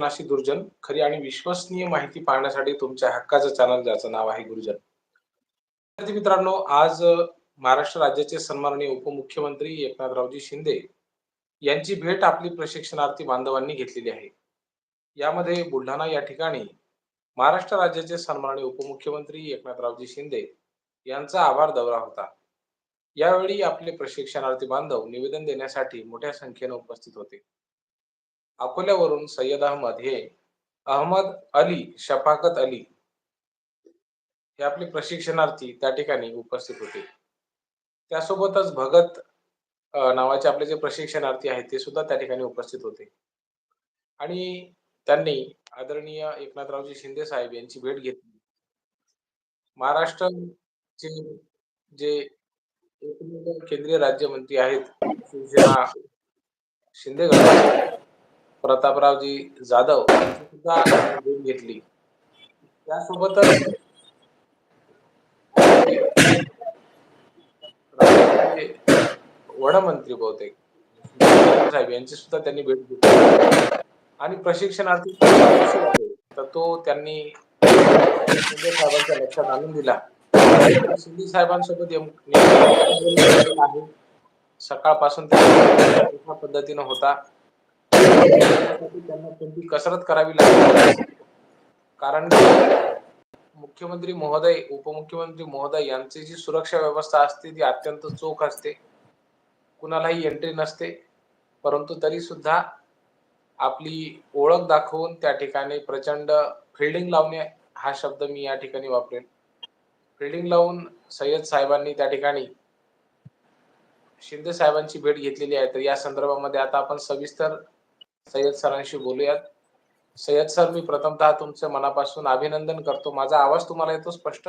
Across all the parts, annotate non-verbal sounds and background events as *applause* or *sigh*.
नाशी दुर्जन खरी आणि विश्वसनीय माहिती पाहण्यासाठी तुमच्या हक्काचं चॅनल ज्याचं नाव आहे गुरुजन. विद्यार्थी मित्रांनो आज महाराष्ट्र राज्याचे सन्माननीय उपमुख्यमंत्री एकनाथरावजी शिंदे यांची भेट आपली प्रशिक्षणार्थी बांधवांनी घेतलेली आहे. यामध्ये बुलढाणा या ठिकाणी महाराष्ट्र राज्याचे सन्माननीय उपमुख्यमंत्री एकनाथरावजी शिंदे यांचा आभार दौरा होता. यावेळी आपले प्रशिक्षणार्थी बांधव निवेदन देण्यासाठी मोठ्या संख्येने उपस्थित होते. अकोल्यावरून सय्यद अहमद हे अहमद अली शफाकत अली हे आपले प्रशिक्षणार्थी त्या ठिकाणी उपस्थित होते. त्यासोबतच भगत नावाचे आपले जे प्रशिक्षणार्थी आहेत ते सुद्धा त्या ठिकाणी उपस्थित होते. आणि त्यांनी आदरणीय एकनाथरावजी शिंदे साहेब यांची भेट घेतली. महाराष्ट्राचे जे केंद्रीय राज्यमंत्री आहेत शिंदे गटाचे प्रतापरावजी जाधव सुद्धा भेट घेतली. त्यासोबतच वनमंत्री बहुतेक साहेब यांची सुद्धा त्यांनी भेट घेतली. आणि प्रशिक्षणार्थी तर तो त्यांनी शिंदे साहेबांच्या लक्षात आणून दिला. शिंदे साहेबांसोबत आहे. सकाळपासून ते पद्धतीनं होता. त्यांना कोणती कसरत करावी लागली कारण मुख्यमंत्री महोदय उपमुख्यमंत्री महोदय यांची जी सुरक्षा व्यवस्था असते ती अत्यंत चोख असते. कुणालाही एंट्री नसते. परंतु तरी सुद्धा आपली ओळख दाखवून त्या ठिकाणी प्रचंड फिल्डिंग लावणे हा शब्द मी या ठिकाणी वापरेन. फिल्डिंग लावून सय्यद साहेबांनी त्या ठिकाणी शिंदे साहेबांची भेट घेतलेली आहे. तर या संदर्भामध्ये आता आपण सविस्तर सय्यद सरांशी बोलूयात. सय्यद सर मी प्रथमतः तुमचं मनापासून अभिनंदन करतो. माझा आवाज तुम्हाला येतो स्पष्ट?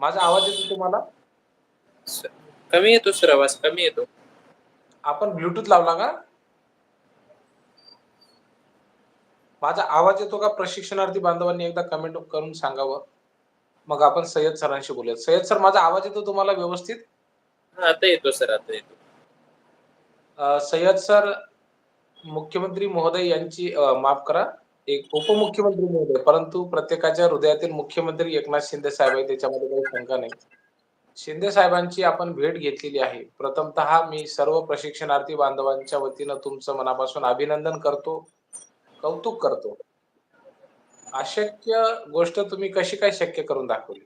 माझा आवाज येतो तुम्हाला? कमी येतो सर आवाज कमी येतो. आपण ब्लूटूथ लावला का? माझा आवाज येतो का? प्रशिक्षणार्थी बांधवांनी एकदा कमेंट करून सांगावं. मग आपण सय्यद सरांशी बोलूयात. सय्यद सर माझा आवाज येतो तुम्हाला व्यवस्थित? हा आता येतो सर आता येतो. सय्यद सर मुख्यमंत्री महोदय यांची माफ करा एक उपमुख्यमंत्री महोदय परंतु प्रत्येकाच्या हृदयातील मुख्यमंत्री एकनाथ शिंदे साहेब आहे त्याच्यामध्ये काही शंका नाही. शिंदे साहेबांची आपण भेट घेतलेली आहे. प्रथमतः मी सर्व प्रशिक्षणार्थी बांधवांच्या वतीनं तुमचं मनापासून अभिनंदन करतो कौतुक करतो. अशक्य गोष्ट तुम्ही कशी काय शक्य करून दाखवली?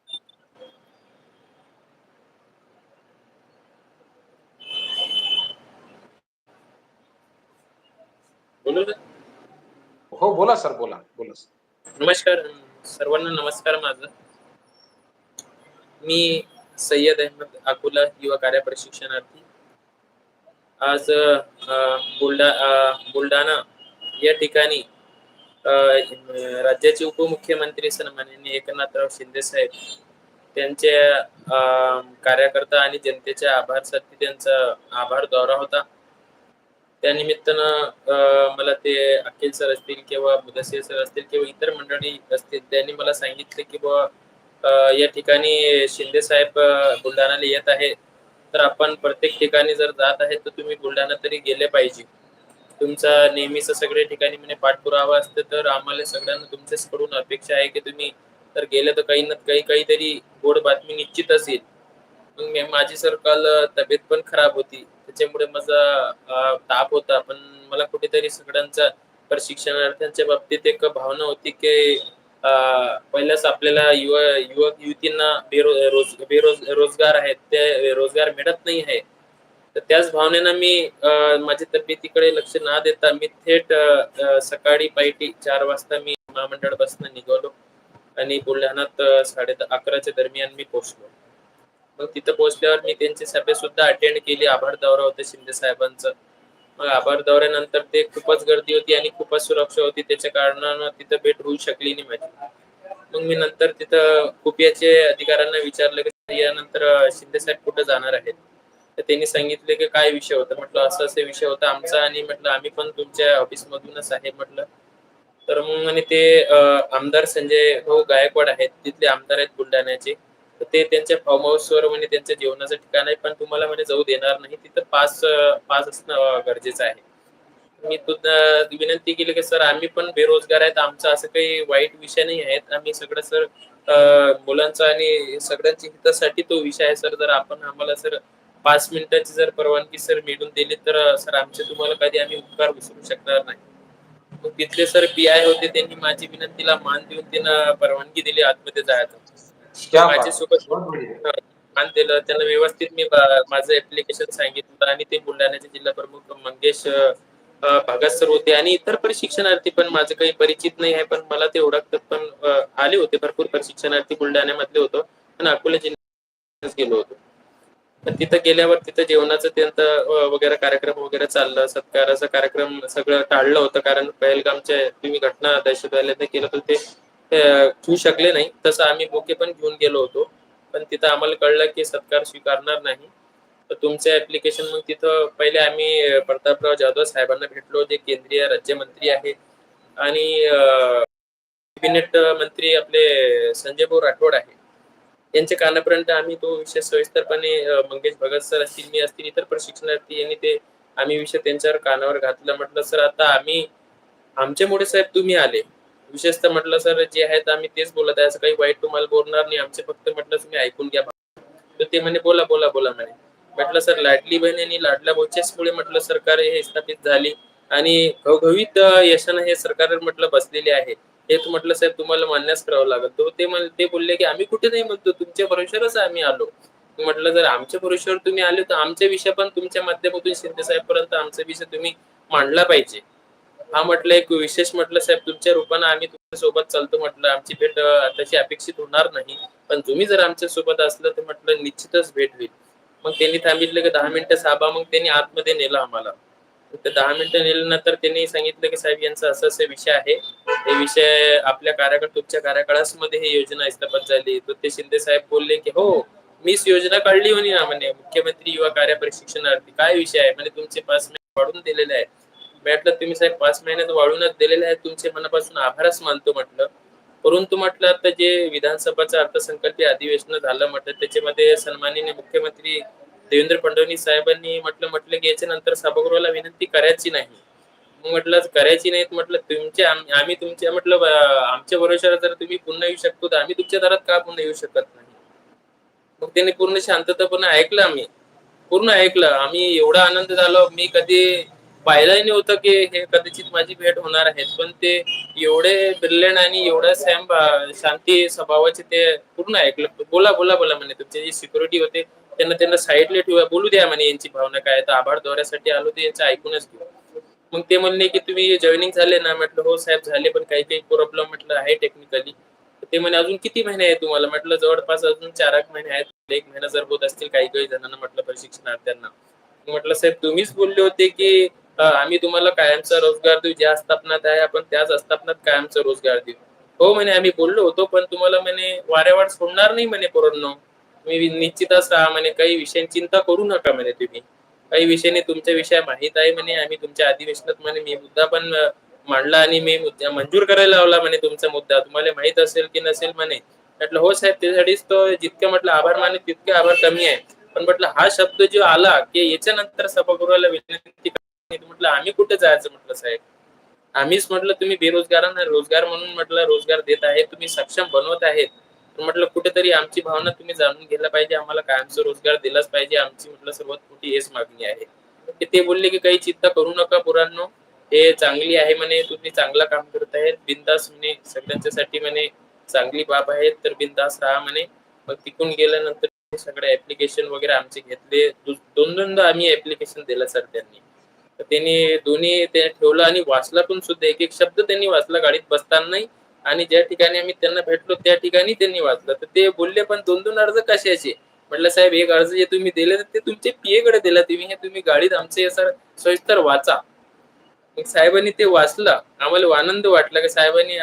हो बोला सर बोला बोला सर. नमस्कार सर्वांना नमस्कार माझा. मी सय्यद अहमद अकोला युवा कार्य प्रशिक्षणार्थी. आज अ, बुलढाणा या ठिकाणी राज्याचे उपमुख्यमंत्री सन्माननीय एकनाथराव शिंदे साहेब त्यांच्या कार्यकर्ता आणि जनतेच्या आभारसाठी त्यांचा आभार दौरा होता. त्यानिमित्तानं मला ते अखिल सर असतील किंवा मुदसीर सर असतील किंवा इतर मंडळी असतील त्यांनी मला सांगितले की बुवा या ठिकाणी शिंदे साहेब बुलढाणाला बुलढाण्याला येत आहे तर आपण प्रत्येक ठिकाणी जर जात आहे तर तुम्ही बुलढाणा तरी गेले पाहिजे. तुमचा नेहमीच सगळे ठिकाणी म्हणजे पाठपुरावा असते तर आम्हाला सगळ्यांना तुमच्याकडून अपेक्षा आहे की तुम्ही तर गेले तर काही ना काही काहीतरी गोड बातमी निश्चित असेल. मग माझी सर काल तब्येत पण खराब होती. त्याच्यामुळे माझा ताप होता. पण मला कुठेतरी सगळ्यांचा प्रशिक्षणार्थ्यांच्या बाबतीत एक भावना होती की पहिल्याच आपल्याला युवा युवक युवतींना बेरो रोज बेरोज रोजगार आहेत. ते रोजगार मिळत नाही आहे. तर त्याच भावनेनं मी माझी माझ्या तब्येतीकडे लक्ष न देता मी थेट सकाळी पायटी चार वाजता मी महामंडळ बसनं निघालो आणि बुलढाण्यात साडे अकराच्या दरम्यान मी पोहोचलो. मग तिथं पोहोचल्यावर मी त्यांची सभे सुद्धा अटेंड केली आभार दौरा होता शिंदे साहेबांचं. मग आभार दौऱ्यानंतर ते खूपच गर्दी होती आणि खूपच सुरक्षा होती त्याच्या कारणानं तिथं भेट होऊ शकली नाही माझी. मग मी नंतर तिथं कुपियाचे अधिकाऱ्यांना विचारलं की यानंतर शिंदे साहेब कुठं जाणार आहेत? तर त्यांनी सांगितले की काय विषय होता? म्हटलं असं असे विषय होता आमचा आणि म्हटलं आम्ही पण तुमच्या ऑफिस मधूनच आहे म्हटलं. तर मग आणि ते आमदार संजय भाऊ गायकवाड आहेत तिथले आमदार आहेत बुलढाण्याचे. तर ते त्यांच्या फार्म हाऊसवर म्हणे त्यांच्या जेवणाचं ठिकाण आहे पण तुम्हाला म्हणे जाऊ देणार नाही तिथं पास पास असणं गरजेचं आहे. मी विनंती केली की सर आम्ही पण बेरोजगार आहेत आमचा असं काही वाईट विषय नाही आहेत. आम्ही सगळं सर मुलांचा आणि सगळ्यांच्या हितासाठी तो विषय आहे सर. जर आपण आम्हाला सर पाच मिनिटाची जर परवानगी सर मिळून दिली तर सर आमचे तुम्हाला कधी आम्ही उपकार विसरू शकणार नाही. मग तिथले सर पी आय होते त्यांनी माझी विनंतीला मान देऊन त्यांना परवानगी दिली आतमध्ये जायचं. क्या माझ्या बात. सोबत बहुत बढिया. मान दिलं. त्यांना व्यवस्थित मी बा- माझं ऍप्लिकेशन सांगितलं आणि ते बुलढाण्याचे जिल्हा प्रमुख मंगेश भगत सर होते आणि इतर प्रशिक्षणार्थी पण माझं काही परिचित नाही आहे पण मला ते ओळखतात. पण आले होते. भरपूर प्रशिक्षणार्थी बुलढाण्यामधले होतो. आणि अकोला जिल्ह्यात गेलो होतो. पण तिथं गेल्यावर तिथं जेवणाचं त्यांचं वगैरे कार्यक्रम वगैरे चाललं सत्काराचा कार्यक्रम सगळं टाळलं होतं. कारण पहलगामच्या तुम्ही घटना दहशतवाद्यांनी केलं तर ते घेऊ ठेवू शकले नाही. तसं आम्ही बोके पण घेऊन गेलो होतो. पण तिथं आम्हाला कळलं की सत्कार स्वीकारणार नाही. तर तुमचं ऍप्लिकेशन मग तिथं पहिले आम्ही प्रतापराव जाधव साहेबांना भेटलो. जे केंद्रीय राज्यमंत्री आहेत आणि कॅबिनेट मंत्री आपले संजय भाऊ राठोड आहे. यांच्या कानापर्यंत आम्ही तो विषय सविस्तरपणे मंगेश भगत सर असतील मी असतील इतर प्रशिक्षणार्थी यांनी ते आम्ही विषय त्यांच्यावर कानावर घातला. म्हटलं सर आता आम्ही आमच्यामुळे साहेब तुम्ही आले. विशेषतः म्हटलं सर जे आहेत आम्ही तेच बोलत आहे. असं काही वाईट तुम्हाला बोलणार नाही. आमचे फक्त म्हटलं तुम्ही ऐकून घ्या. तर ते म्हणे बोला बोला बोला म्हणे. म्हटलं सर लाडली बहीण आणि लाडल्या भाऊच्याच मुळे म्हटलं सरकार हे स्थापित झाली आणि घवघवीत यशानं हे सरकार म्हटलं बसलेले आहे. हे म्हटलं साहेब तुम्हाला मान्यच करावं लागत तो ते ते बोलले की आम्ही कुठे नाही म्हणतो तुमच्या भरोश्यावरच आम्ही आलो. म्हटलं जर आमच्या भरोश्यावर तुम्ही आले तर आमचे विषय पण तुमच्या माध्यमातून शिंदे साहेब पर्यंत आमचा विषय तुम्ही मांडला पाहिजे. हा म्हटलं एक विशेष म्हटलं साहेब तुमच्या रूपानं आम्ही तुमच्यासोबत चालतो म्हटलं आमची भेट आताची तशी अपेक्षित होणार नाही. पण तुम्ही जर आमच्यासोबत असलं तर म्हटलं निश्चितच भेट होईल. मग त्यांनी थांबितलं की दहा मिनिटं साबा मग त्यांनी आतमध्ये नेलं आम्हाला. तर दहा मिनिटं नेल्यानंतर त्यांनी सांगितलं की साहेब यांचा असं असं विषय आहे. हे विषय आपल्या कार्यकाळ तुमच्या कार्यकाळामध्ये ही योजना स्थापन झाली. तर ते शिंदे साहेब बोलले की हो मीच योजना काढली म्हणे ना म्हणे. मुख्यमंत्री युवा कार्य प्रशिक्षणार्थी. काय विषय आहे? म्हणजे तुमचे पाच महिने वाढून दिलेले आहे म्हटलं तुम्ही साहेब पाच महिन्यात वाढूनच दिलेले आहेत. तुमचे मनापासून आभारच मानतो म्हटलं. परंतु म्हटलं आता जे विधानसभाचं अर्थसंकल्पीय अधिवेशन झालं म्हटलं त्याच्यामध्ये सन्माननीय मुख्यमंत्री देवेंद्र फडणवीस साहेबांनी म्हटलं म्हटलं की याच्यानंतर सभागृहाला विनंती करायची नाही. मग म्हटलं करायची नाहीत म्हटलं तुमच्या आम्ही तुमच्या म्हटलं आमच्या भरोश्यावर जर तुम्ही पुन्हा येऊ शकतो तर आम्ही तुमच्या दारात का पुन्हा येऊ शकत नाही? मग त्यांनी पूर्ण शांततापणे ऐकलं आम्ही. पूर्ण ऐकलं. आम्ही एवढा आनंद झालो मी कधी पाहिलंही नव्हतं की हे कदाचित माझी भेट होणार आहे पण ते एवढे ब्रिलियंट आणि एवढ्या सॅम शांती स्वभावाचे ते पूर्ण ऐकलं. बोला बोला बोला म्हणे तुमचे जे सिक्युरिटी होते त्यांना त्यांना साईडला ठेवा. बोलू द्या म्हणे यांची भावना काय आहे. तर आभार दौऱ्यासाठी आलो ते यांचं ऐकूनच घेऊ. मग ते म्हणले की तुम्ही जॉईनिंग झाले ना? म्हटलं हो साहेब झाले पण काही काही प्रॉब्लेम म्हटलं आहे टेक्निकली ते म्हणे अजून किती महिने आहे तुम्हाला? म्हटलं जवळपास अजून चार एक महिने आहेत. एक महिना जर होत असतील काही काही जणांना म्हटलं प्रशिक्षणार्थ्यांना. म्हटलं साहेब तुम्हीच बोलले होते की आम्ही तुम्हाला कायमचा रोजगार देऊ. ज्या आस्थापनात आहे आपण त्याच आस्थापनात कायमचा रोजगार देऊ. हो म्हणे आम्ही बोललो होतो पण तुम्हाला म्हणे वाऱ्यावार सोडणार नाही म्हणे पोरांनो. तुम्ही निश्चितच राहा म्हणे काही विषयांची चिंता करू नका म्हणे तुम्ही. काही विषयाने तुमच्या विषय माहीत आहे म्हणे आम्ही तुमच्या अधिवेशनात म्हणे मी मुद्दा पण मांडला आणि मी मुद्दा मंजूर करायला लावला म्हणे तुमचा मुद्दा. तुम्हाला माहीत असेल की नसेल म्हणे. म्हटलं हो साहेब त्यासाठीच तो जितके म्हटलं आभार माने तितके आभार कमी आहे. पण म्हटलं हा शब्द जो आला की याच्यानंतर सभागृहाला विनंती म्हटलं आम्ही कुठे जायचं? म्हटलं साहेब आम्हीच म्हटलं तुम्ही बेरोजगारांना रोजगार म्हणून म्हटलं रोजगार देत आहे तुम्ही सक्षम बनवत आहेत. म्हटलं कुठेतरी आमची भावना तुम्ही जाणून घ्यायला पाहिजे आम्हाला कायमचा रोजगार दिलाच पाहिजे आमची म्हटलं सर्वात मोठी हेच मागणी आहे. की ते बोलले की काही चिंता करू नका पोरांनो हे चांगली आहे म्हणे तुम्ही चांगलं काम करत आहेत बिंदास म्हणे सगळ्यांच्यासाठी म्हणे चांगली बाब आहे तर बिंदास राहा म्हणे. मग तिकून गेल्यानंतर सगळे ऍप्लिकेशन वगैरे आमचे घेतले. दोन दोनदा आम्ही ऍप्लिकेशन दिलं सर त्यांनी. तर त्यांनी दोन्ही ते ठेवलं आणि वाचला पण सुद्धा एक एक शब्द त्यांनी वाचला गाडीत बसताना आणि ज्या ठिकाणी आम्ही त्यांना भेटलो त्या ठिकाणी त्यांनी वाचलं. तर ते बोलले पण दोन दोन अर्ज कशाचे? म्हटलं साहेब एक अर्ज जे तुम्ही दिले तर ते तुमचे पीए कडे दिला तुम्ही. हे तुम्ही गाडीत आमचे सर सविस्तर वाचा. मग साहेबांनी ते वाचलं. आम्हाला आनंद वाटला की साहेबांनी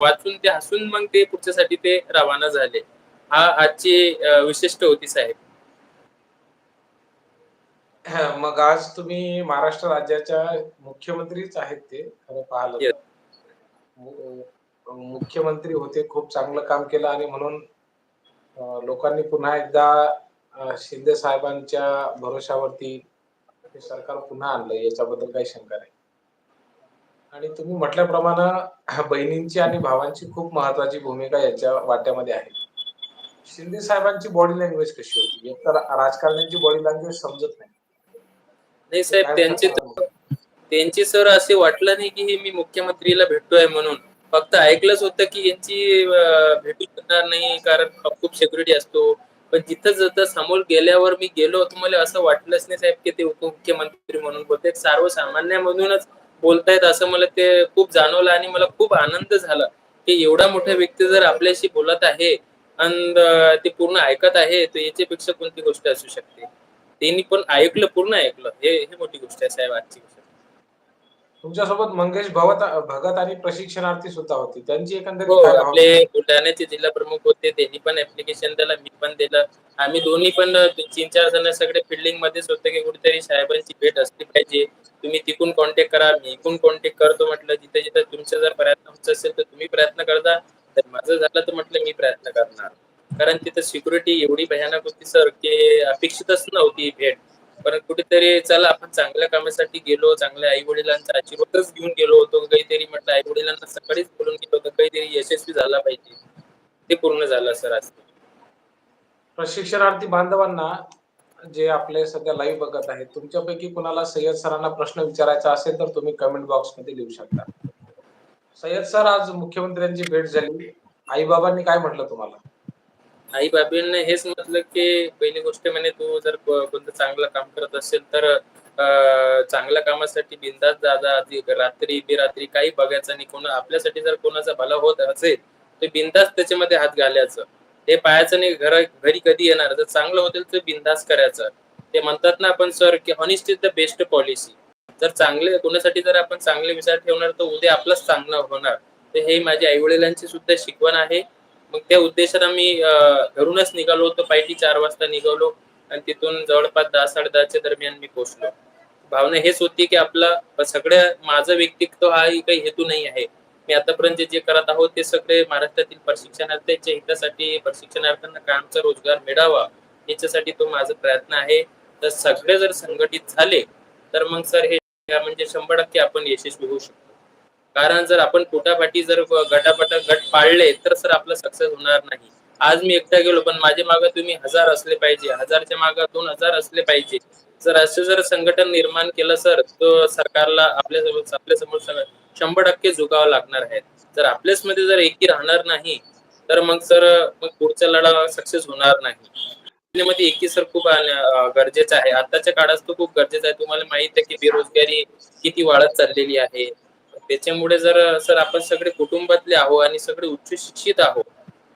वाचून ते हसून मग ते पुढच्यासाठी ते रवाना झाले. हा आजची विशिष्ट होती साहेब. *clears throat* मग आज तुम्ही महाराष्ट्र राज्याच्या मुख्यमंत्रीच आहेत ते खरं पाहिलं Yes. मुख्यमंत्री होते खूप चांगलं काम केलं आणि म्हणून लोकांनी पुन्हा एकदा शिंदे साहेबांच्या भरोशावरती हे सरकार पुन्हा आणलं याच्याबद्दल काही शंका नाही. आणि तुम्ही म्हटल्याप्रमाणे *clears throat* बहिणींची आणि भावांची खूप महत्वाची भूमिका याच्या वाट्यामध्ये आहे. शिंदे साहेबांची बॉडी लँग्वेज कशी होती? एक तर राजकारण्यांची बॉडी लँग्वेज समजत नाही. नाही साहेब त्यांचे? त्यांचे सर असे वाटलं नाही की हे मी मुख्यमंत्रीला भेटतोय म्हणून. फक्त ऐकलंच होतं की यांची भेटू शकणार नाही कारण खूप सिक्युरिटी असतो. पण जिथं जर समोर गेल्यावर मी गेलो मला असं वाटलंच नाही साहेब की ते उपमुख्यमंत्री म्हणून बोलते सर्वसामान्यामधूनच बोलतायत असं मला ते खूप जाणवलं आणि मला खूप आनंद झाला. की एवढा मोठा व्यक्ती जर आपल्याशी बोलत आहे आणि ते पूर्ण ऐकत आहे तर याच्यापेक्षा कोणती गोष्ट असू शकते? त्यांनी पण ऐकलं पूर्ण ऐकलं हे हे मोठी गोष्ट आहे साहेब आजची गोष्ट. तुमच्यासोबत मंगेश भगत भगत आणि प्रशिक्षणार्थी सुद्धा होती. त्यांची एकंदरीत हो? आपले बुलढाण्याचे जिल्हा प्रमुख होते. त्यांनी पण ऍप्लिकेशन दिलं मी पण दिलं. आम्ही दोन्ही पण तीन चार जण सगळे फिल्डिंग मध्येच होते की कुठेतरी साहेबांची भेट असली पाहिजे. तुम्ही तिकून कॉन्टॅक्ट करा मी इकून कॉन्टॅक्ट करतो म्हटलं जिथे जिथे तुमचं जर प्रयत्न होत असेल तर तुम्ही प्रयत्न करता. तर माझं झालं तर म्हटलं मी प्रयत्न करणार. कारण तिथं सिक्युरिटी एवढी भयानक होती सर की अपेक्षितच नव्हती भेट. पण कुठेतरी चला आपण चांगल्या कामासाठी गेलो चांगल्या आई वडिलांचा आशीर्वादच घेऊन गेलो होतो. काहीतरी म्हटलं आई वडिलांना सकाळीच बोलून गेलो होतो काहीतरी यशस्वी झाला पाहिजे. ते पूर्ण झालं सर आज. प्रशिक्षणार्थी बांधवांना जे आपले सध्या लाईव्ह बघत आहेत तुमच्यापैकी कुणाला सय्यद सरांना प्रश्न विचारायचा असेल तर तुम्ही कमेंट बॉक्समध्ये लिहू शकता. सय्यद सर आज मुख्यमंत्र्यांची भेट झाली. आई बाबांनी काय म्हटलं तुम्हाला? आई बाबींना हेच म्हटलं की पहिली गोष्ट म्हणे तू जर कोणतं चांगलं काम करत असेल तर चांगल्या कामासाठी बिंदास दादा रात्री बेरात्री काही बघायचं आणि कोण आपल्यासाठी जर कोणाचा भला होत असेल तर बिंदास त्याच्यामध्ये हात घालायचं. ते पाहायचं नाही घर घरी कधी येणार? जर चांगलं होतील तर बिंदास करायचं. ते म्हणतात ना आपण सर की honest is the best policy जर चांगले कोणासाठी जर आपण चांगले विचार ठेवणार तर उद्या आपलंच चांगलं होणार. तर हे माझ्या आई वडिलांची सुद्धा शिकवण आहे. मग त्या उद्देशाने आम्ही घरूनच निघालो होतो. पायटी चार वाजता निघालो आणि तिथून जवळपास दहा साडे दहाच्या दरम्यान मी पोहोचलो. भावना हेच होती की आपला सगळ्या माझं व्यक्तित्व हा काही हेतू नाही आहे. मी आतापर्यंत जे करत आहोत ते सगळे महाराष्ट्रातील प्रशिक्षणार्थ्यांच्या हितासाठी प्रशिक्षणार्थ्यांना कामचा रोजगार मिळावा याच्यासाठी तो माझा प्रयत्न आहे. तर सगळे जर संघटित झाले तर मग सर हे म्हणजे शंभर टक्के आपण यशस्वी होऊ शकतो. कारण जर आपण पोटापाठी जर गटापटा गट पाळले तर सर आपलं सक्सेस होणार नाही. आज मी एकटा गेलो पण माझ्या मागे तुम्ही हजार असले पाहिजे. हजारच्या मागे दोन हजार असले पाहिजे. जर असं जर संघटन निर्माण केलं सर तर सरकारला आपल्या आपल्यासमोर शंभर टक्के झुकावं लागणार आहे. जर आपल्याच मध्ये जर एकी राहणार नाही तर मग सर मग पुढचा लढा सक्सेस होणार नाही. मध्ये एकी सर खूप गरजेचं आहे. आताच्या काळात तो खूप गरजेचं आहे. तुम्हाला माहीत आहे की बेरोजगारी किती वाढत चाललेली आहे. त्याच्यामुळे जर सर आपण सगळे कुटुंबातले आहो आणि सगळे उच्च शिक्षित आहो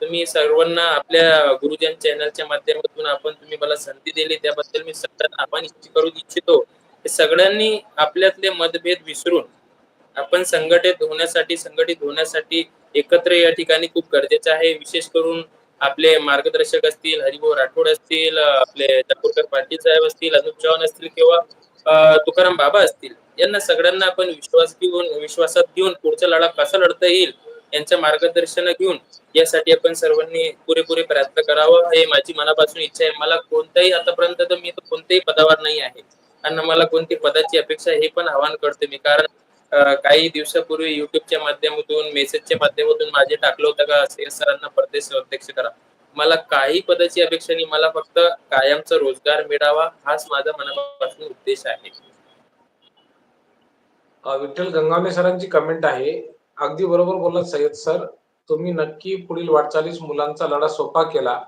तुम्ही सर्वांना आपल्या गुरुजन चॅनलच्या माध्यमातून आपण तुम्ही मला संधी दिली त्याबद्दल मी सगळ्यांना आपण करू इच्छितो. सगळ्यांनी आपल्यातले मतभेद विसरून आपण संघटित होण्यासाठी संघटित होण्यासाठी एकत्र या ठिकाणी खूप गरजेचं आहे. विशेष करून आपले मार्गदर्शक असतील हरिभाऊ राठोड असतील आपले चाकूरकर पाटील साहेब असतील अनुप चव्हाण असतील किंवा तुकाराम बाबा असतील. यांना सगळ्यांना आपण विश्वास घेऊन विश्वासात घेऊन पुढचा लढा कसा लढता येईल यांचं मार्गदर्शन घेऊन यासाठी आपण सर्वांनी पुरेपुरे प्रयत्न करावा. हे माझी मनापासून इच्छा आहे. मला कोणताही आतापर्यंत तर मी कोणत्याही पदावर नाही आहे. आणि मला कोणती पदाची अपेक्षा आहे हे पण आव्हान करते मी. कारण काही दिवसापूर्वी युट्यूबच्या माध्यमातून मेसेजच्या माध्यमातून माझे टाकलं होतं का सरांना परदेश अध्यक्ष करा. मला काही पदाची अपेक्षा नाही. मला फक्त कायमचा रोजगार मिळावा हाच माझा मनापासून उद्देश आहे. विठ्ठल गंगावणे सरांची कमेंट आहे. अगदी बरोबर बोलत सय्यद सर. तुम्ही नक्की पुढील वाटचालीस मुलांचा लढा सोपा केला.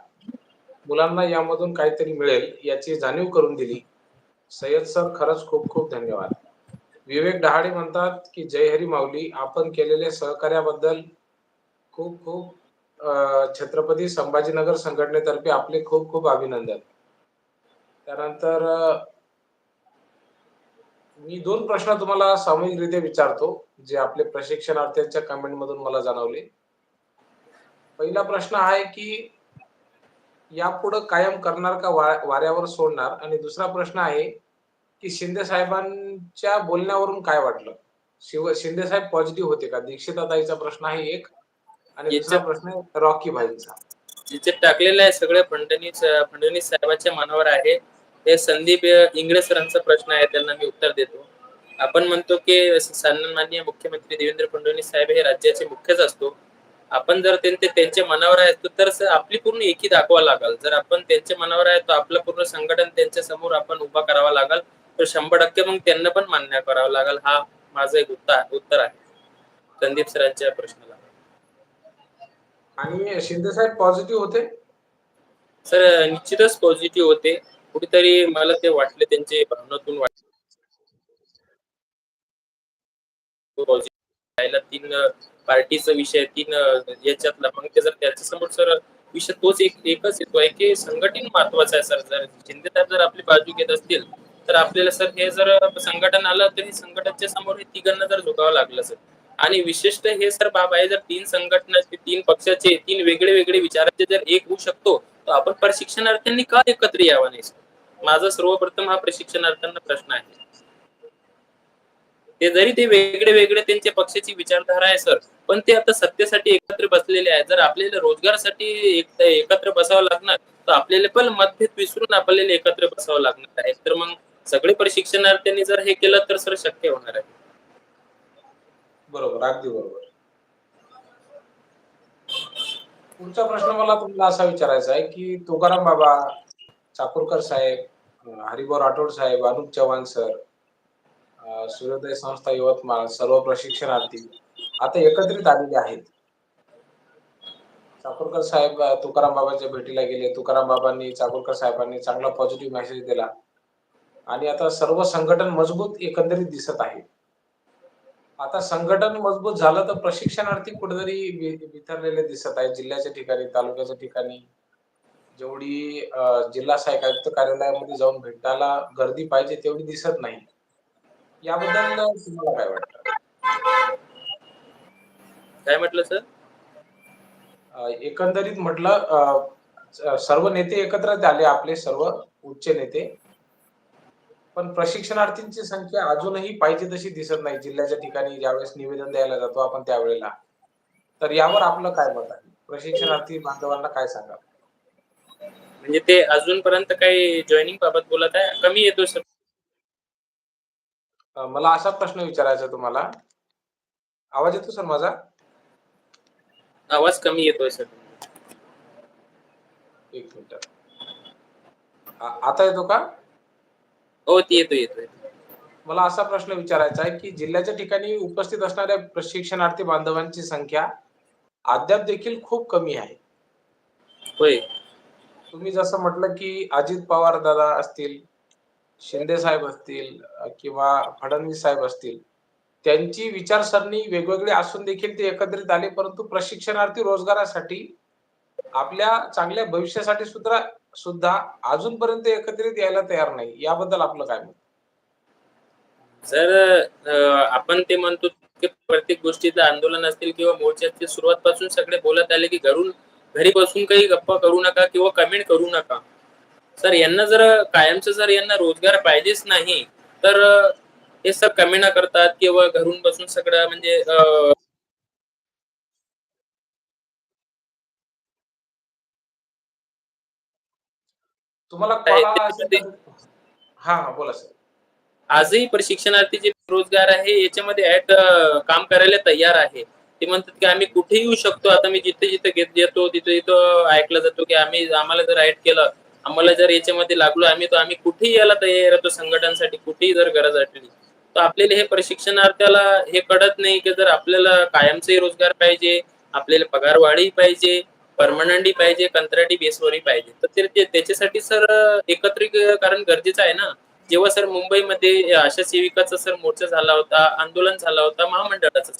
मुलांना यामधून काहीतरी मिळेल याची जाणीव करून दिली. सय्यद सर खरंच खूप खूप धन्यवाद. विवेक डहाडे म्हणतात की जय हरी माऊली आपण केलेल्या सहकार्याबद्दल खूप खूप छत्रपती संभाजीनगर संघटनेतर्फे आपले खूप खूप अभिनंदन. त्यानंतर मी दोन प्रश्न तुम्हाला सामूहिकरित्या विचारतो जे आपले प्रशिक्षणार्थ्यांच्या कमेंट मधून मला जाणवले. पहिला प्रश्न आहे की यापुढे कायम करणार का वाऱ्यावर सोडणार? आणि दुसरा प्रश्न आहे की शिंदे साहेबांच्या बोलण्यावरून काय वाटलं? शिव शिंदे साहेब पॉझिटिव्ह होते का? दीक्षिताताईचा प्रश्न आहे एक. आणि दुसरा प्रश्न रॉकी भाईंचा. जिचे टाकलेलं आहे सगळं फडणवीस फडणवीस साहेबांच्या मनावर आहे. हे संदीप इंगळे सरांचा प्रश्न आहे त्यांना मी उत्तर देतो. आपण म्हणतो की सन्माननीय मुख्यमंत्री देवेंद्र फडणवीस साहेब हे राज्याचे मुख्यच असतो. आपण जर त्यांचे त्यांच्या मनावर आहे तर सर आपली पूर्ण एकी दाखवा लागल. जर आपण त्यांच्या मनावर आहे तर आपलं पूर्ण संघटन त्यांच्यासमोर आपण उभा करावा लागल. तर शंभर टक्के मग त्यांना पण मान्य करावं लागल. हा माझं एक उत्तर उत्तर आहे. संदीप सरांच्या प्रश्नाला. आणि शिंदे साहेब पॉझिटिव्ह होते? सर निश्चितच पॉझिटिव्ह होते. कुठेतरी मला ते वाटले त्यांचे भावनातून वाटलं. तीन पार्टीचा विषय तीन याच्यातला. मग ते जर त्याच्यासमोर सर विषय तोच एक एकच आहे की संघटन महत्वाचं आहे सर. जर शिंदे साहेब जर आपली बाजू घेत असतील तर आपल्याला सर हे जर संघटन आलं तरी संघटनाच्या संघटनच्या समोर हे तिघांना जर झुकावं लागलं सर. आणि विशिष्ट हे सर बाब आहे जर तीन संघटनाचे तीन पक्षाचे तीन वेगळे वेगळे विचाराचे जर एक होऊ शकतो तर आपण प्रशिक्षणार्थ्यांनी का एकत्र यावं नाही सर? माझा सर्वप्रथम हा प्रशिक्षणार्थ्यांना प्रश्न आहे. ते जरी ते वेगळे वेगळे त्यांच्या पक्षाची विचारधारा आहे सर पण ते आता सत्तेसाठी एकत्र बसलेले आहे जर आपल्याला रोजगारासाठी एकत्र बसावं लागणार तर आपल्याला पण मतभेद विसरून आपल्याला एकत्र बसावं लागणार आहे. तर मग सगळे प्रशिक्षणार्थ्यांनी जर हे केलं तर सर शक्य होणार आहे. बरोबर अगदी बरोबर. पुढचा प्रश्न मला तुम्हाला असा विचारायचा आहे की तुकाराम बाबा चाकूरकर साहेब हरिभाऊ राठोड साहेब अनुप चव्हाण सर सूर्योदय संस्था यवतमाळ सर्व प्रशिक्षणार्थी आता एकत्रित आलेले आहेत. चाकूरकर साहेब तुकाराम बाबांच्या भेटीला गेले. तुकाराम बाबांनी चाकूरकर साहेबांनी चांगला पॉझिटिव्ह मेसेज दिला. आणि आता सर्व संघटन मजबूत एकंदरीत दिसत आहे. आता संघटन मजबूत झालं तर प्रशिक्षणार्थी कुठेतरी विथरलेले दिसत आहे जिल्ह्याच्या ठिकाणी तालुक्याच्या ठिकाणी. जेवढी जिल्हा सहाय्यक आयुक्त कार्यालयामध्ये जाऊन भेटायला गर्दी पाहिजे तेवढी दिसत नाही. याबद्दल तुम्हाला काय वाटतं? काय म्हटलं सर? एकंदरीत म्हटलं सर्व नेते एकत्र आले आपले सर्व उच्च नेते. पण प्रशिक्षणार्थींची संख्या अजूनही पाहिजे तशी दिसत नाही. जिल्ह्याच्या ठिकाणी ज्यावेळेस निवेदन द्यायला जातो आपण त्यावेळेला. तर यावर आपलं काय मत आहे? प्रशिक्षणार्थी बांधवांना काय सांगा म्हणजे ते अजूनपर्यंत काही जॉईनिंग बाबत बोलत आहे? कमी येतो सर. मला असा प्रश्न विचारायचा तुम्हाला. आवाज येतो सर माझा? आवाज कमी येतोय सर. एक मिनिट. आता येतो का? हो ती येतोय येतोय. मला असा प्रश्न विचारायचा आहे की जिल्ह्याच्या ठिकाणी उपस्थित असणाऱ्या प्रशिक्षणार्थी बांधवांची संख्या अद्याप देखील खूप कमी आहे. होय. तुम्ही जसं म्हटलं की अजित पवार दादा असतील शिंदे साहेब असतील किंवा फडणवीस साहेब असतील त्यांची विचारसरणी वेगवेगळी असून देखील ते एकत्रित आले परंतु प्रशिक्षणार्थी रोजगारासाठी आपल्या चांगल्या भविष्यासाठी सुद्धा सुद्धा अजूनपर्यंत एकत्रित यायला तयार नाही. याबद्दल आपलं काय मत? जर आपण ते म्हणतो की प्रत्येक गोष्टीचं आंदोलन असतील किंवा मोर्चाची सुरुवात पासून सगळे बोलत आले की घरून घरी बसून काही गप्पा करू नका किंवा कमेंट करू नका. सर यांना जर कायमचं जर यांना रोजगार पाहिजेच नाही तर हे सर कमेंट करतात किंवा घरून बसून सगळं म्हणजे तुम्हाला हा हा बोला सर. आजही प्रशिक्षणार्थी जे रोजगार आहे याच्यामध्ये ऍड काम करायला तयार आहे. ते म्हणतात की आम्ही कुठे येऊ शकतो? आता मी जिथे जिथे घेत येतो तिथे तिथं ऐकला जातो की आम्ही आम्हाला जर ऍड केलं आम्हाला जर याच्यामध्ये लागलो आम्ही तर आम्ही कुठेही यायला तयार होतो संघटनासाठी कुठेही जर गरज वाटली. तर आपल्याला हे प्रशिक्षणार्थ्याला हे कळत नाही की जर आपल्याला कायमचाही रोजगार पाहिजे आपल्याला पगार वाढही पाहिजे परमनंटही पाहिजे कंत्राटी बेसवरही पाहिजे. तर ते त्याच्यासाठी सर एकत्रीकरण गरजेचं आहे ना? जेव्हा सर मुंबईमध्ये आशा सेविकाचा सर मोर्चा झाला होता आंदोलन झाला होता महामंडळाचा.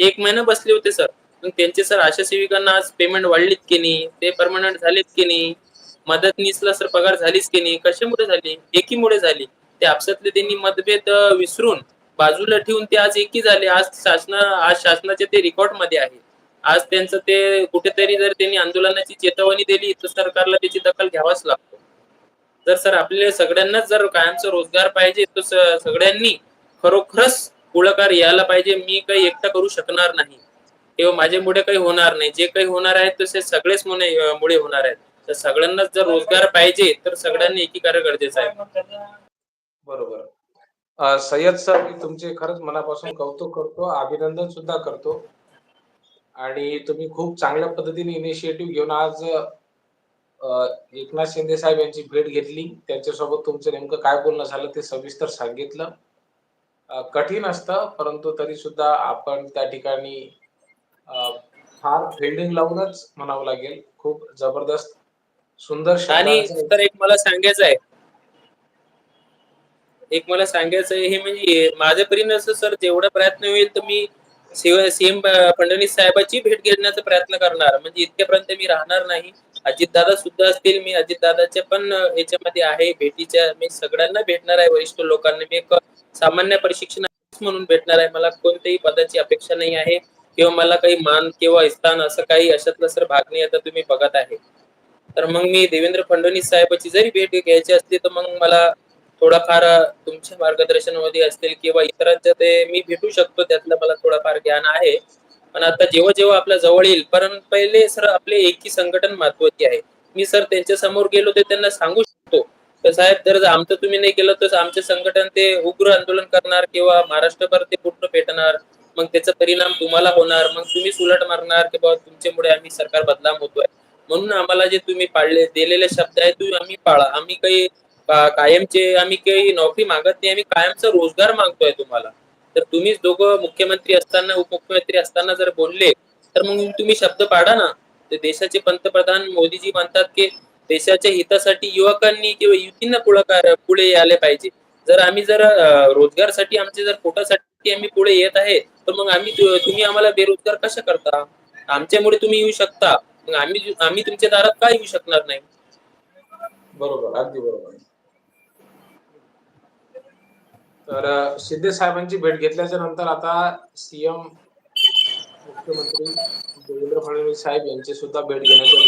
एक महिना बसले होते सर मग त्यांचे सर आशा सेविकांना आज पेमेंट वाढलीत की नाही? ते परमनंट झालेत की नाही? मदतनीसला सर पगार झालीच की नाही? कशामुळे झाली? एकीमुळे झाली. ते आपसातले त्यांनी मतभेद विसरून बाजूला ठेवून ते आज एकी झाले. आज शासन आज शासनाच्या ते रेकॉर्डमध्ये आहे. आज त्यांचं ते कुठेतरी जर त्यांनी आंदोलनाची चेतावणी दिली तर सरकारला त्याची दखल घ्यावाच लागतो. जर सर आपल्या सगळ्यांनाच जर कायमचा रोजगार पाहिजे तर सगळ्यांनी खरोखरच पुढाकार यायला पाहिजे मी काही एकटा करू शकणार नाही. किंवा माझ्यामुळे काही होणार नाही. जे काही होणार आहे तसे सगळेच मुळे मुळे होणार आहेत. तर सगळ्यांनाच जर रोजगार पाहिजे तर सगळ्यांनी एकीकरण गरजेचं आहे. बरोबर. सय्यद सर मी तुमचे खरंच मनापासून कौतुक करतो अभिनंदन सुद्धा करतो. आणि तुम्ही खूप चांगल्या पद्धतीने इनिशिएटिव्ह घेऊन आज एकनाथ शिंदे साहेब यांची भेट घेतली. त्यांच्यासोबत तुमचं नेमकं काय बोलणं झालं ते सविस्तर सांगितलं. कठीण असतं परंतु तरी सुद्धा आपण त्या ठिकाणी फार फिल्डिंग लावूनच म्हणावं लागेल. खूप जबरदस्त सुंदर आणि तर एक मला सांगायचं आहे. एक मला सांगायचं आहे हे म्हणजे माझ्या परीने असं सर जेवढा प्रयत्न होईल तर मी सीएम फडणवीस साहेबांची भेट घेण्याचा प्रयत्न करणार. म्हणजे इतक्यापर्यंत मी राहणार नाही. अजितदादा सुद्धा असतील मी अजितदादाच्या पण याच्यामध्ये आहे भेटीच्या मी सगळ्यांना भेटणार आहे वरिष्ठ लोकांना. मी एक सामान्य प्रशिक्षण म्हणून भेटणार आहे. मला कोणत्याही पदाची अपेक्षा नाही आहे किंवा मला काही मान किंवा स्थान असं काही अशातलं सर भाग नाही आता तुम्ही बघत आहे. तर मग मी देवेंद्र फडणवीस साहेबांची जरी भेट घ्यायची असली तर मग मला थोडाफार तुमच्या मार्गदर्शनामध्ये असतील किंवा इतरांच्या ते मी भेटू शकतो त्यातलं मला थोडंफार ज्ञान आहे. पण आता जेव्हा जेव्हा आपल्या जवळ येईल पण पहिले सर आपले एकी संघटन महत्त्वाचे आहे. मी सर त्यांच्यासमोर गेलो तर त्यांना सांगू शकतो. तर साहेब जर आमचं तुम्ही नाही केलं तर आमचे संघटन ते उग्र आंदोलन करणार किंवा महाराष्ट्रभर ते पूर्ण पेटणार. मग त्याचा परिणाम तुम्हाला होणार. मग तुम्ही उलट मारणार की बाबा तुमच्यामुळे आम्ही सरकार बदनाम होतोय. म्हणून आम्हाला जे तुम्ही पाळले दिलेले शब्द आहेत तुम्ही आम्ही पाळा. आम्ही काही कायमचे आम्ही काही नोकरी मागत नाही. आम्ही कायमचा रोजगार मागतोय तुम्हाला. तर तुम्हीच दोघं मुख्यमंत्री असताना उपमुख्यमंत्री असताना जर बोलले तर मग तुम्ही शब्द पाडा ना. तर देशाचे पंतप्रधान मोदीजी म्हणतात की देशाच्या हितासाठी युवकांनी किंवा युवतींना पुढे पुढे यायला पाहिजे. जर आम्ही जर रोजगारसाठी आमचे जर पोटासाठी आम्ही पुढे येत आहे तर मग आम्ही तुम्ही आम्हाला बेरोजगार कशा करता? आमच्यामुळे तुम्ही येऊ शकता. मग आम्ही आम्ही तुमच्या दारात का येऊ शकणार नाही? बरोबर अगदी बरोबर. तर शिंदे साहेबांची भेट घेतल्याच्या नंतर आता सीएम मुख्यमंत्री देवेंद्र फडणवीस साहेब यांची सुद्धा भेट घेण्याच्या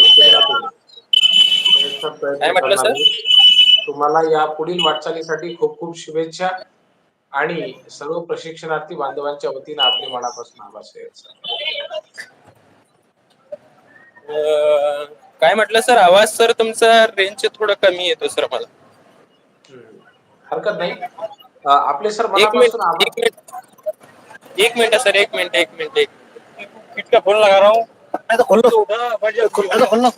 आहे. तुम्हाला या पुढील वाटचालीसाठी खूप खूप शुभेच्छा आणि सर्व प्रशिक्षणार्थी बांधवांच्या वतीने आपले मनापासून आभार काय म्हटलं सर? आवाज सर तुमचा रेंज थोडा कमी येतो सर मला. हरकत नाही. आपले सर एक मिनिट एक मिनिट. एक मिनिट सर एक मिनिट एक मिनिट एक किट का फोन लगा रहा हूँ. मैं तो खोल लो खोल लो खोल लो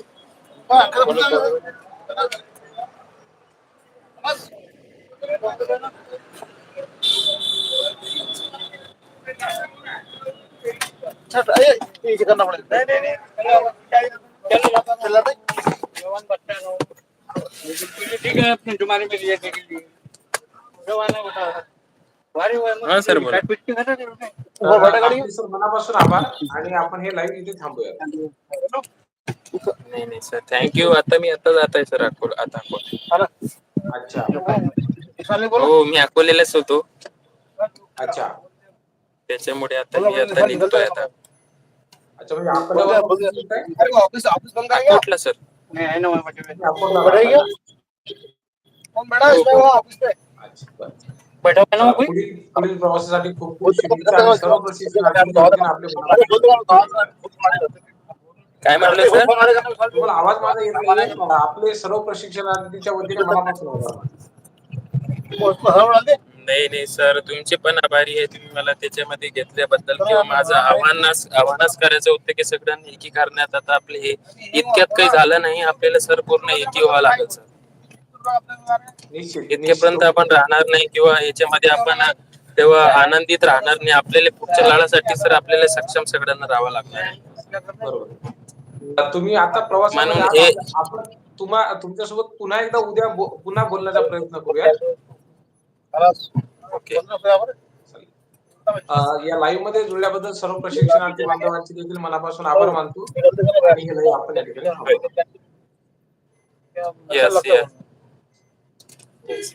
करना पड़ेगा नहीं नहीं नहीं. चल रहा जवान बच्चा है ठीक है लिए जवान है सर, बोलो. सर मनापासून आभार. आणि आपण हे लाईव्ह इथे थांबूया नाही नाही सर. थँक्यू आता मी आता जात आहे सर अकोल. आता अकोल. अच्छा. हो मी अकोलेलाच होतो. अच्छा. त्याच्यामुळे आता मी आता निघतोय आता. अच्छा म्हणजे अकोटला सर. ऑफिस पुढील पुढील प्रवासासाठी खूप खूप शुभेच्छा सर्व काय म्हटलं सर आवाज माझा येत नाही आपले सर्व प्रशिक्षणार्थींच्या वतीने मनापासून. नाही नाही सर तुमचे पण आभारी आहे. तुम्ही मला त्याच्यामध्ये घेतल्याबद्दल किंवा माझं आव्हानास आव्हानास करायचं होतं की सगळ्यांनी एकी करण्यात आता आपले हे इतक्यात काही झालं नाही. आपल्याला सर पूर्ण एकी व्हावं लागेल सर निश्चित इतक्यापर्यंत आपण राहणार नाही किंवा याच्यामध्ये आपण तेव्हा आनंदित राहणार नाही. आपल्याला पुढच्या लढ्यासाठी सर आपल्याला सक्षम सगळ्यांना राहावं लागणार आहे. बरोबर. तुम्ही आता प्रवासामध्ये म्हणून हे- आहात. आपण तुम्हा तुमच्यासोबत पुन्हा एकदा उद्या पुन्हा बोलण्याचा प्रयत्न करूया. या लाईव्हमध्ये जुळल्याबद्दल सर्व प्रशिक्षणार्थी बांधवांचे देखील मनापासून आभार मानतो. आणि हे लाईव्ह आपण या ठिकाणी Thanks.